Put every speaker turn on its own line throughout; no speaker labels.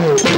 Oh.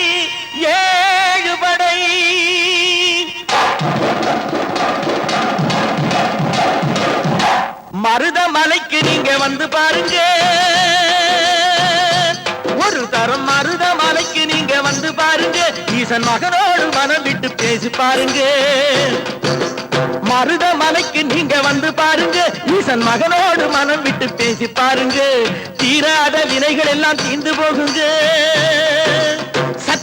மலைக்கு நீங்க வந்து பாருங்க. ஒரு தரம் மருதமலைக்கு நீங்க வந்து பாருங்க. ஈசன் மகனோடு மனம் விட்டு பேசி பாருங்க. மருதமலைக்கு நீங்க வந்து பாருங்க. ஈசன் மகனோடு மனம் விட்டு பேசி பாருங்க. தீராத வினைகள் எல்லாம் தீந்து போகுங்க.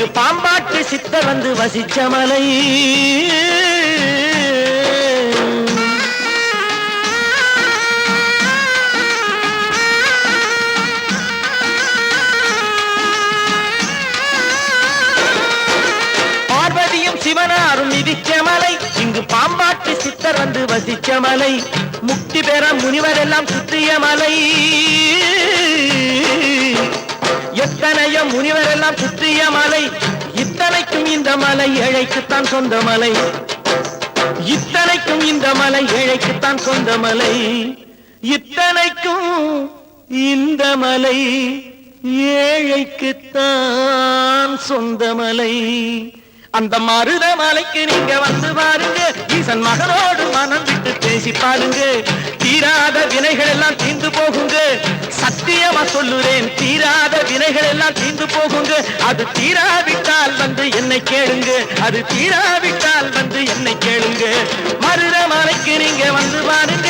இங்கு பாம்பாட்டு சித்த வந்து வசிச்ச மலை. பார்வதியும் சிவனாரும் மிதிச்ச மலை. இங்கு பாம்பாட்டு சித்தர் வந்து வசிச்ச மலை. முக்தி பெற முனிவரெல்லாம் சுற்றிய மலை. எத்தனையோ முனிவரெல்லாம் சுற்றிய மலை. இத்தனைக்கும் இந்த மலை ஏழைக்குத்தான் சொந்த மலை. இத்தனைக்கும் இந்த மலை ஏழைக்குத்தான் சொந்த மலை. இத்தனைக்கும் இந்த மலை ஏழைக்குத்தான் சொந்த மலை. அந்த மருத மலைக்கு நீங்க வந்து பாருங்க. ஈசன் மகனோடு மனம் விட்டு பேசி பாருங்க. தீராத வினைகள் எல்லாம் தீந்து போகுங்க. சத்தியமா சொல்லுறேன் தீரா வினைகள் எல்லாம் தீந்து போகுங்க. அது தீராவிட்டால் வந்து என்னை கேளுங்க. அது தீராவிட்டால் வந்து என்னை கேளுங்க. மருத மலைக்கு நீங்க வந்து பாருங்க